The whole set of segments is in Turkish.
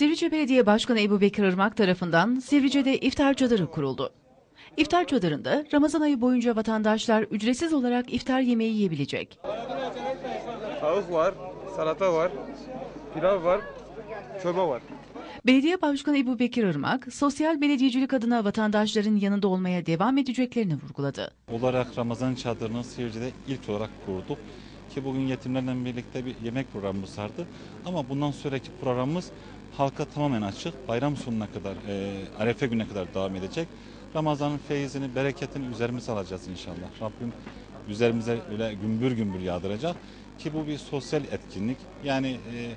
Sivrice Belediye Başkanı Ebu Bekir Irmak tarafından Sivrice'de iftar çadırı kuruldu. İftar çadırında Ramazan ayı boyunca vatandaşlar ücretsiz olarak iftar yemeği yiyebilecek. Tavuk var, salata var, pilav var, çorba var. Belediye Başkanı Ebu Bekir Irmak, sosyal belediyecilik adına vatandaşların yanında olmaya devam edeceklerini vurguladı. olarak Ramazan çadırını Sivrice'de ilk olarak kurduk. Ki bugün yetimlerle birlikte bir yemek programımız vardı. Ama bundan sonraki programımız halka tamamen açık. Bayram sonuna kadar, e, Arefe gününe kadar devam edecek. Ramazan'ın feyizini, bereketini üzerimize alacağız inşallah. Rabbim üzerimize öyle gümbür gümbür yağdıracak. Ki bu bir sosyal etkinlik. Yani e,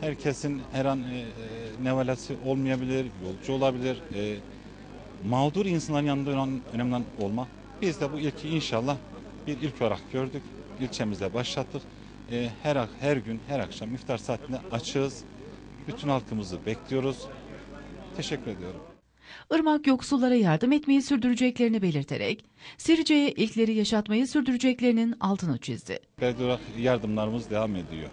herkesin her an e, e, nevalesi olmayabilir, yolcu olabilir. E, mağdur insanların yanında önem- önemli olan olmak. Biz de bu ilki inşallah bir ilk olarak gördük. İlçemizde başlattık. Ee, her her gün, her akşam iftar saatinde açığız. Bütün halkımızı bekliyoruz. Teşekkür ediyorum. Irmak yoksullara yardım etmeyi sürdüreceklerini belirterek, Sivrice'ye ilkleri yaşatmayı sürdüreceklerinin altını çizdi. Belediye olarak yardımlarımız devam ediyor.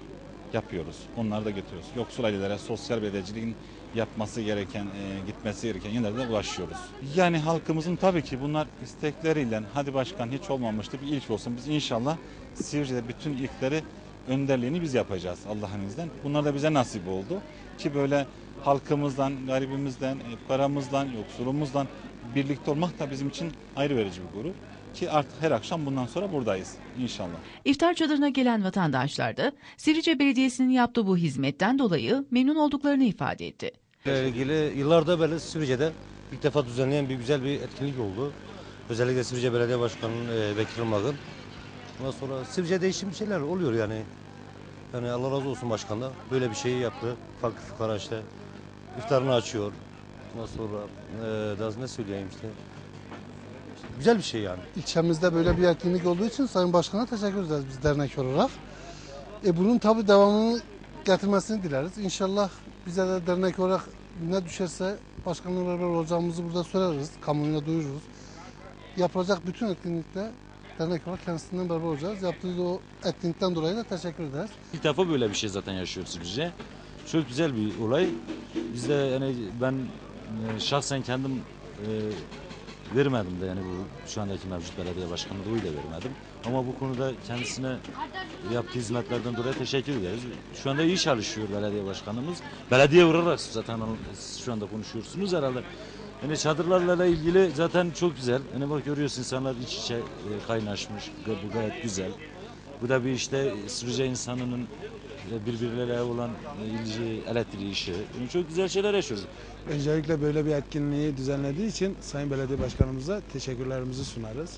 Yapıyoruz. Onları da getiriyoruz. Yoksul ailelere sosyal belediyeciliğin yapması gereken, e, gitmesi gereken yerlere de ulaşıyoruz. Yani halkımızın tabii ki bunlar istekleriyle hadi başkan hiç olmamıştı bir ilk olsun. Biz inşallah Sivrice'de bütün ilkleri önderliğini biz yapacağız Allah'ın izniyle. Bunlar da bize nasip oldu. Ki böyle halkımızdan, garibimizden, e, paramızdan, yoksulumuzdan birlikte olmak da bizim için ayrı verici bir gurur. Ki artık her akşam bundan sonra buradayız inşallah. İftar çadırına gelen vatandaşlar da Sivrice Belediyesi'nin yaptığı bu hizmetten dolayı memnun olduklarını ifade etti. ile ilgili yıllarda böyle Sivrice'de ilk defa düzenleyen bir güzel bir etkinlik oldu. Özellikle Sivrice Belediye Başkanı'nın e, Bekir Irmak'ın. Ondan sonra Sivrice değişim şeyler oluyor yani. Yani Allah razı olsun başkan da böyle bir şeyi yaptı. Fakir fukara işte iftarını açıyor. Ondan sonra e, daha ne söyleyeyim işte. Güzel bir şey yani. İlçemizde böyle bir etkinlik olduğu için Sayın Başkan'a teşekkür ederiz biz dernek olarak. E bunun tabi devamını getirmesini dileriz. İnşallah bize de dernek olarak ne düşerse başkanla beraber olacağımızı burada söyleriz. Kamuoyuna duyururuz. Yapılacak bütün etkinlikte dernek olarak kendisinden beraber olacağız. Yaptığı o etkinlikten dolayı da teşekkür ederiz. İlk defa böyle bir şey zaten yaşıyoruz bizce. Çok güzel bir olay. Biz de yani ben e, şahsen kendim e, vermedim de yani bu şu andaki mevcut belediye başkanı da öyle vermedim. Ama bu konuda kendisine yaptığı hizmetlerden dolayı teşekkür ederiz. Şu anda iyi çalışıyor belediye başkanımız. Belediye uğrarak zaten şu anda konuşuyorsunuz herhalde. Yani çadırlarla ilgili zaten çok güzel. Hani bak görüyorsun insanlar iç içe e, kaynaşmış. Bu gayet güzel. Bu da bir işte sürücü insanının birbirleriyle olan e, ilgi, elektriği işi. Yani çok güzel şeyler yaşıyoruz. Öncelikle böyle bir etkinliği düzenlediği için Sayın Belediye Başkanımıza teşekkürlerimizi sunarız.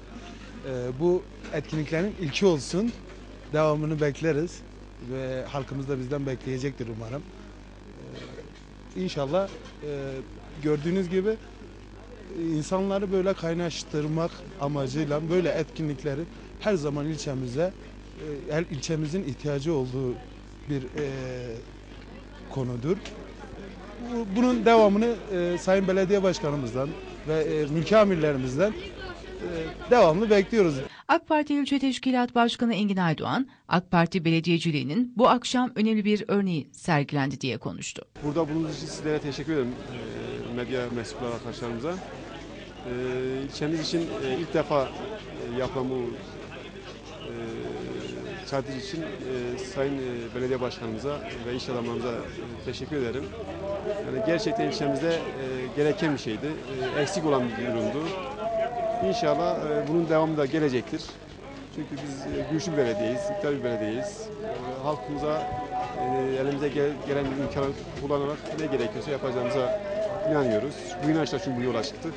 Ee, bu etkinliklerin ilki olsun. Devamını bekleriz ve halkımız da bizden bekleyecektir umarım. Ee, İnşallah e, gördüğünüz gibi e, insanları böyle kaynaştırmak amacıyla böyle etkinlikleri her zaman ilçemize, e, her ilçemizin ihtiyacı olduğu bir e, konudur. Bu- Bunun devamını e, Sayın Belediye Başkanımızdan ve e, mülki amirlerimizden e, devamlı bekliyoruz. AK Parti İlçe Teşkilat Başkanı Engin Aydoğan, AK Parti belediyeciliğinin bu akşam önemli bir örneği sergilendi diye konuştu. Burada bulunduğunuz için sizlere teşekkür ederim e, medya mensupları arkadaşlarımıza. E, ilçemiz için e, ilk defa e, yapılan bu çadır için e, Sayın e, Belediye Başkanımıza ve iş adamlarımıza e, teşekkür ederim. Yani gerçekten ilçemizde e, gereken bir şeydi. E, eksik olan bir durumdu. İnşallah e, bunun devamı da gelecektir. Çünkü biz e, güçlü bir belediyeyiz, iktidar bir belediyeyiz. E, halkımıza e, elimize gel- gelen imkanı kullanarak ne gerekiyorsa yapacağımıza inanıyoruz. Bu inançla çünkü bu yola çıktık.